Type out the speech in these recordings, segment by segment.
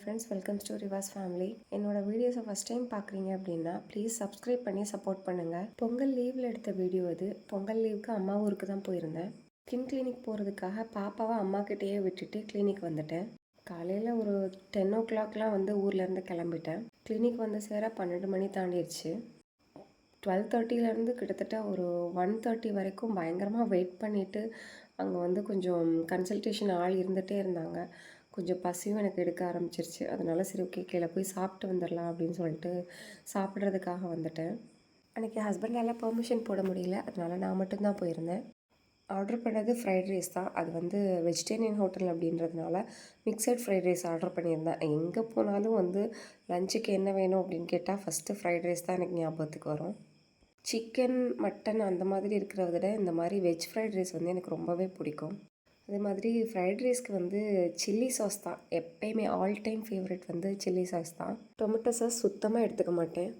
Friends welcome to ரிவாஸ் family என்னோட வீடியோஸை ஃபஸ்ட் டைம் பார்க்குறீங்க அப்படின்னா ப்ளீஸ் சப்ஸ்கிரைப் பண்ணி சப்போர்ட் பண்ணுங்கள் பொங்கல் லீவில் எடுத்த வீடியோ அது. பொங்கல் லீவுக்கு அம்மா ஊருக்கு தான் போயிருந்தேன். ஸ்கின் கிளினிக் போகிறதுக்காக பாப்பாவை அம்மாக்கிட்டேயே விட்டுட்டு கிளினிக் வந்துட்டேன். காலையில் ஒரு டென் ஓ கிளாக்லாம் வந்து ஊர்லேருந்து கிளம்பிட்டேன். கிளினிக் வந்து சேர பன்னெண்டு மணி தாண்டிடுச்சு. டுவெல் தேர்ட்டிலேருந்து கிட்டத்தட்ட ஒரு ஒன் தேர்ட்டி வரைக்கும் பயங்கரமாக வெயிட் பண்ணிவிட்டு அங்கே வந்து கொஞ்சம் கன்சல்டேஷன் ஆள் இருந்துகிட்டே இருந்தாங்க. கொஞ்சம் பசியும் எனக்கு எடுக்க ஆரம்பிச்சிருச்சு. அதனால சரி ஓகே கீழே போய் சாப்பிட்டு வந்துடலாம் அப்படின்னு சொல்லிட்டு சாப்பிட்றதுக்காக வந்துட்டேன். அன்றைக்கி ஹஸ்பண்டால் பெர்மிஷன் போட முடியல. அதனால நான் மட்டும்தான் போயிருந்தேன். ஆர்டர் பண்ணது ஃப்ரைட் ரைஸ் தான். அது வந்து வெஜிடேரியன் ஹோட்டல் அப்படின்றதுனால மிக்சட் ஃப்ரைட் ரைஸ் ஆர்டர் பண்ணியிருந்தேன். எங்கே போனாலும் வந்து லஞ்சுக்கு என்ன வேணும் அப்படின்னு கேட்டால் ஃபஸ்ட்டு ஃப்ரைட் ரைஸ் தான் எனக்கு ஞாபகத்துக்கு வரும். சிக்கன் மட்டன் அந்த மாதிரி இருக்கிறத விட இந்த மாதிரி வெஜ் ஃப்ரைட் ரைஸ் வந்து எனக்கு ரொம்பவே பிடிக்கும். அதே மாதிரி ஃப்ரைட் ரைஸ்க்கு வந்து சில்லி சாஸ் தான். எப்பயுமே ஆல் டைம் ஃபேவரட் வந்து சில்லி சாஸ் தான். டொமேட்டோ சாஸ் சுத்தமாக எடுத்துக்க மாட்டேன்.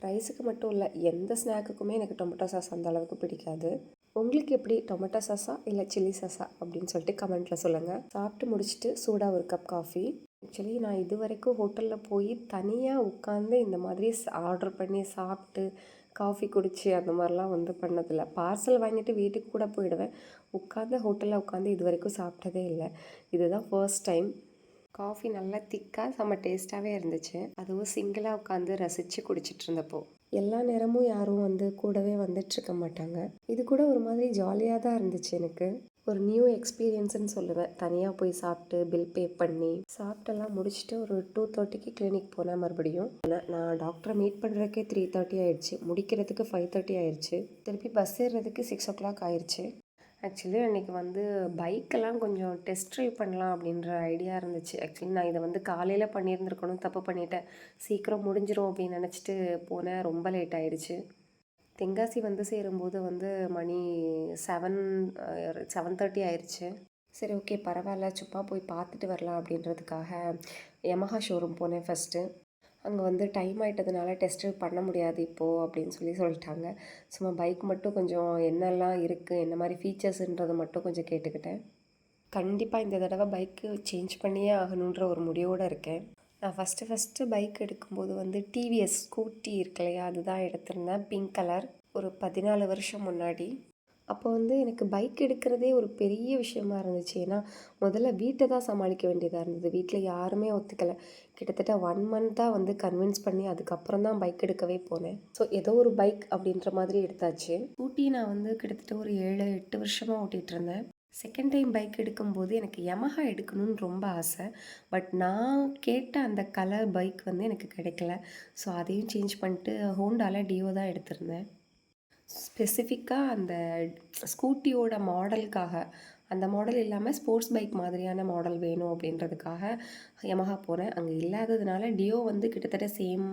ரைஸுக்கு மட்டும் இல்லை எந்த ஸ்நாக்குக்குமே எனக்கு டொமேட்டோ சாஸ் அந்த அளவுக்கு பிடிக்காது. உங்களுக்கு எப்படி டொமேட்டோ சாஸா இல்லை சில்லி சாஸா அப்படின்னு சொல்லிட்டு கமெண்ட்டில் சொல்லுங்கள் சாப்பிட்டு முடிச்சுட்டு சூடாக ஒரு கப் காஃபி ஆக்சுவலி நான் இது வரைக்கும் ஹோட்டலில் போய் தனியாக உட்காந்து இந்த மாதிரி ஆர்டர் பண்ணி சாப்பிட்டு காஃபி குடித்து அந்த மாதிரிலாம் வந்து பண்ணதில்லை. பார்சல் வாங்கிட்டு வீட்டுக்கு கூட போயிடுவேன். உட்காந்து ஹோட்டலில் உட்காந்து இது வரைக்கும் சாப்பிட்டதே இல்லை. இதுதான் ஃபர்ஸ்ட் டைம் காஃபி நல்லா திக்காக செம்ம டேஸ்ட்டாகவே இருந்துச்சு. அதுவும் சிங்கிளாக உட்காந்து ரசித்து குடிச்சிட்டு இருந்தப்போ. எல்லா நேரமும் யாரும் வந்து கூடவே வந்துட்டுருக்க மாட்டாங்க. இது கூட ஒரு மாதிரி ஜாலியாக தான் இருந்துச்சு எனக்கு. ஒரு நியூ எக்ஸ்பீரியன்ஸ்னு சொல்லுவேன். தனியாக போய் சாப்பிட்டு பில் பே பண்ணி சாப்பிட்டெல்லாம் முடிச்சுட்டு ஒரு டூ தேர்ட்டிக்கு கிளினிக் போனேன் மறுபடியும். நான் டாக்டரை மீட் பண்ணுறதுக்கே த்ரீ தேர்ட்டி ஆயிடுச்சு. முடிக்கிறதுக்கு ஃபைவ் தேர்ட்டி ஆயிடுச்சு. திருப்பி பஸ் ஏறுறதுக்கு சிக்ஸ் ஓ கிளாக் ஆயிடுச்சு. ஆக்சுவலி அன்றைக்கி வந்து பைக்கெல்லாம் கொஞ்சம் டெஸ்ட் ட்ரைவ் பண்ணலாம் அப்படின்ற ஐடியா இருந்துச்சு. ஆக்சுவலி நான் இதை வந்து காலையில் பண்ணியிருந்துருக்கணும் தப்பு பண்ணிட்டேன். சீக்கிரம் முடிஞ்சிரும் அப்படின்னு நினச்சிட்டு போனேன். ரொம்ப லேட் ஆயிடுச்சு. தென்காசி வந்து சேரும்போது வந்து மணி செவன் செவன் தேர்ட்டி ஆயிடுச்சு சரி ஓகே பரவாயில்ல சும்மா போய் பார்த்துட்டு வரலாம் அப்படின்றதுக்காக யமஹா ஷோரூம் போனேன் ஃபஸ்ட்டு அங்கே வந்து டைம் ஆகிட்டதுனால டெஸ்ட்டு பண்ண முடியாது இப்போது அப்படின்னு சொல்லி சொல்லிட்டாங்க. சும்மா பைக் மட்டும் கொஞ்சம் என்னெல்லாம் இருக்குது என்ன மாதிரி ஃபீச்சர்ஸுன்றதை மட்டும் கொஞ்சம் கேட்டுக்கிட்டேன். கண்டிப்பாக இந்த தடவை பைக்கு சேஞ்ச் பண்ணியே ஆகணுன்ற ஒரு முடிவோடு இருக்கேன். நான் ஃபஸ்ட்டு ஃபஸ்ட்டு பைக் எடுக்கும்போது வந்து டிவிஎஸ் ஸ்கூட்டி இருக்கு இல்லையா அதுதான் எடுத்திருந்தேன். பிங்க் கலர் ஒரு பதினாலு வருஷம் முன்னாடி. அப்போ வந்து எனக்கு பைக் எடுக்கிறதே ஒரு பெரிய விஷயமா இருந்துச்சு. ஏன்னா முதல்ல வீட்டை தான் சமாளிக்க வேண்டியதாக இருந்தது. வீட்டில் யாருமே ஒத்துக்கலை. கிட்டத்தட்ட ஒன் மந்த்தாக வந்து கன்வின்ஸ் பண்ணி அதுக்கப்புறம் தான் பைக் எடுக்கவே போனேன். ஸோ ஏதோ ஒரு பைக் அப்படின்ற மாதிரி எடுத்தாச்சு. ஊட்டி நான் வந்து கிட்டத்தட்ட ஒரு ஏழு எட்டு வருஷமாக ஓட்டிகிட்டு இருந்தேன். செகண்ட் டைம் பைக் எடுக்கும்போது எனக்கு யமஹா எடுக்கணும்னு ரொம்ப ஆசை. பட் நான் கேட்ட அந்த கலர் பைக் வந்து எனக்கு கிடைக்கல. ஸோ அதையும் சேஞ்ச் பண்ணிட்டு ஹோண்டாவில் டியோ தான் எடுத்திருந்தேன். ஸ்பெசிஃபிக்காக அந்த ஸ்கூட்டியோட மாடலுக்காக அந்த மாடல் இல்லாமல் ஸ்போர்ட்ஸ் பைக் மாதிரியான மாடல் வேணும் அப்படின்றதுக்காக யமஹா போகிறேன் அங்கே இல்லாததுனால டியோ வந்து கிட்டத்தட்ட சேம்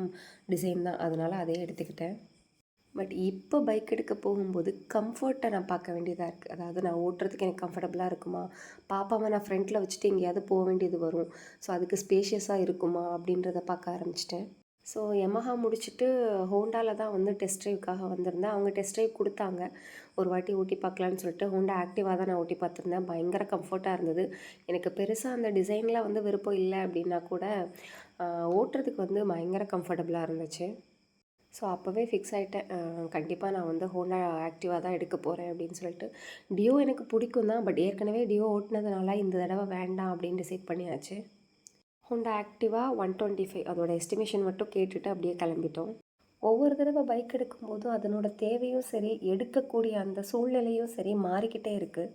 டிசைன் தான். அதனால் அதே எடுத்துக்கிட்டேன். பட் இப்போ பைக் எடுக்க போகும்போது கம்ஃபர்ட்டை நான் பார்க்க வேண்டியதாக இருக்குது அதாவது நான் ஓட்டுறதுக்கு எனக்கு கம்ஃபர்டபுளாக இருக்குமா? பாப்பாவை நான் ஃப்ரண்ட்டில் வச்சுட்டு எங்கேயாவது போக வேண்டியது வரும். ஸோ அதுக்கு ஸ்பேஷியஸாக இருக்குமா? அப்படின்றத பார்க்க ஆரம்பிச்சிட்டேன். ஸோ எமஹா முடிச்சுட்டு ஹோண்டாவில் தான் வந்து டெஸ்ட் ட்ரைவுக்காக வந்திருந்தேன். அவங்க டெஸ்ட் ட்ரைவ் கொடுத்தாங்க. ஒரு வாட்டி ஓட்டி பார்க்கலான்னு சொல்லிட்டு ஹோண்டா ஆக்டிவாக தான் நான் ஓட்டி பார்த்துருந்தேன். பயங்கர கம்ஃபர்ட்டாக இருந்தது. எனக்கு பெருசாக அந்த டிசைன்லாம் வந்து விருப்பம் இல்லை அப்படின்னா கூட ஓட்டுறதுக்கு வந்து பயங்கர கம்ஃபர்டபுளாக இருந்துச்சு. ஸோ அப்போவே ஃபிக்ஸ் ஆகிட்டேன் கண்டிப்பாக நான் வந்து ஹோண்டா ஆக்டிவாக தான் எடுக்க போகிறேன் அப்படின்னு சொல்லிட்டு. டியோ எனக்கு பிடிக்கும் தான். பட் ஏற்கனவே டியோ ஓட்டினதுனால இந்த தடவை வேண்டாம் அப்படின்னு டிசைட் பண்ணியாச்சு. ஹோண்டா ஆக்டிவாக ஒன் டுவெண்ட்டி ஃபைவ் அதோட எஸ்டிமேஷன் மட்டும் கேட்டுட்டு அப்படியே கிளம்பிட்டோம். ஒவ்வொரு தடவை பைக் எடுக்கும்போதும் அதனோட தேவையும் சரி எடுக்கக்கூடிய அந்த சூழ்நிலையும் சரி மாறிக்கிட்டே இருக்குது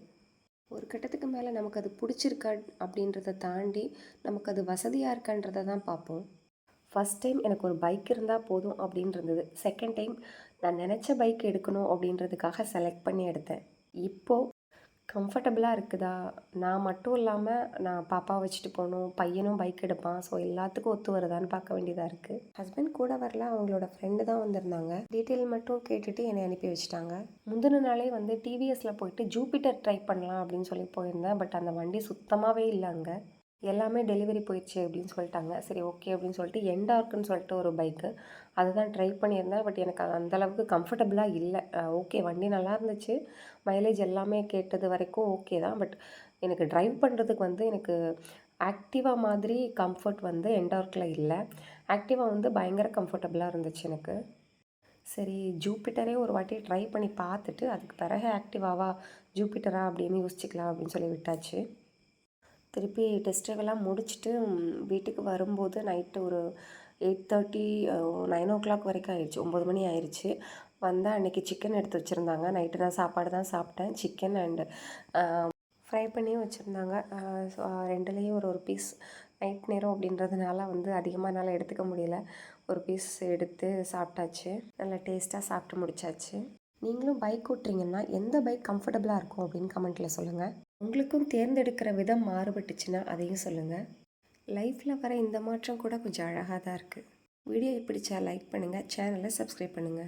ஒரு கட்டத்துக்கு மேலே நமக்கு அது பிடிச்சிருக்கா அப்படின்றத தாண்டி நமக்கு அது வசதியாக இருக்கான்றதை தான் பார்ப்போம். ஃபஸ்ட் டைம் எனக்கு ஒரு பைக் இருந்தால் போதும் அப்படின்னு இருந்தது செகண்ட் டைம் நான் நினச்ச பைக் எடுக்கணும் அப்படின்றதுக்காக செலக்ட் பண்ணி எடுத்தேன். இப்போது கம்ஃபர்டபுளாக இருக்குதா? நான் மட்டும் இல்லாமல் நான் பாப்பா வச்சுட்டு போகணும் பையனும் பைக் எடுப்பான். ஸோ எல்லாத்துக்கும் ஒத்து வருதான்னு பார்க்க வேண்டியதாக இருக்குது ஹஸ்பண்ட் கூட வரல அவங்களோட ஃப்ரெண்டு தான் வந்திருந்தாங்க. டீட்டெயில் மட்டும் கேட்டுட்டு என்னை அனுப்பி வச்சுட்டாங்க. முந்தின நாளே வந்து டிவிஎஸில் போயிட்டு ஜூபிட்டர் ட்ரை பண்ணலாம் அப்படின்னு சொல்லி போயிருந்தேன். பட் அந்த வண்டி சுத்தமாகவே இல்லை அங்கே. எல்லாமே டெலிவரி போயிடுச்சு அப்படின்னு சொல்லிட்டாங்க. சரி ஓகே அப்படின்னு சொல்லிட்டு என்டார்க்குன்னு சொல்லிட்டு ஒரு பைக்கு அதுதான் ட்ரை பண்ணியிருந்தேன். பட் எனக்கு அது அந்தளவுக்கு கம்ஃபர்டபுளாக இல்லை. ஓகே வண்டி நல்லா இருந்துச்சு. மைலேஜ் எல்லாமே கேட்டது வரைக்கும் ஓகே தான். பட் எனக்கு ட்ரைவ் பண்ணுறதுக்கு வந்து எனக்கு ஆக்டிவா மாதிரி கம்ஃபர்ட் வந்து என்டார்க்கில் இல்லை. ஆக்டிவா வந்து பயங்கர கம்ஃபர்டபுளாக இருந்துச்சு எனக்கு. சரி ஜூபிட்டரே ஒரு வாட்டி ட்ரை பண்ணி பார்த்துட்டு அதுக்கு பிறகு ஆக்டிவாவா ஜூபிட்டரா அப்படின்னு யோசிச்சுக்கலாம் அப்படின்னு சொல்லி விட்டாச்சு. திருப்பி டெஸ்ட்டுகள்லாம் முடிச்சுட்டு வீட்டுக்கு வரும்போது நைட்டு ஒரு eight thirty nine o'clock வரைக்கும் ஆயிடுச்சு. ஒம்பது மணி ஆயிடுச்சு. வந்தால் அன்றைக்கி சிக்கன் எடுத்து வச்சுருந்தாங்க. நைட்டு நான் சாப்பாடு தான் சாப்பிட்டேன். சிக்கன் அண்டு ஃப்ரை பண்ணியும் வச்சுருந்தாங்க. ஸோ ரெண்டுலேயும் ஒரு ஒரு பீஸ் நைட் நேரம் அப்படின்றதுனால வந்து அதிகமாக என்னால் எடுத்துக்க முடியல. ஒரு பீஸ் எடுத்து சாப்பிட்டாச்சு. நல்லா டேஸ்ட்டாக சாப்பிட்டு முடிச்சாச்சு. நீங்களும் பைக் ஓட்டுறீங்கன்னா எந்த பைக் கம்ஃபர்டபுளாக இருக்கும் அப்படின்னு கமெண்ட்டில் சொல்லுங்கள் உங்களுக்கும் தேர்ந்தெடுக்கிற விதம் மாறுபட்டுச்சுன்னா அதையும் சொல்லுங்கள் லைஃப்பில் வர இந்த மாற்றம் கூட கொஞ்சம் அழகாக தான் இருக்குது வீடியோ பிடிச்சா லைக் பண்ணுங்கள் சேனலை சப்ஸ்கிரைப் பண்ணுங்கள்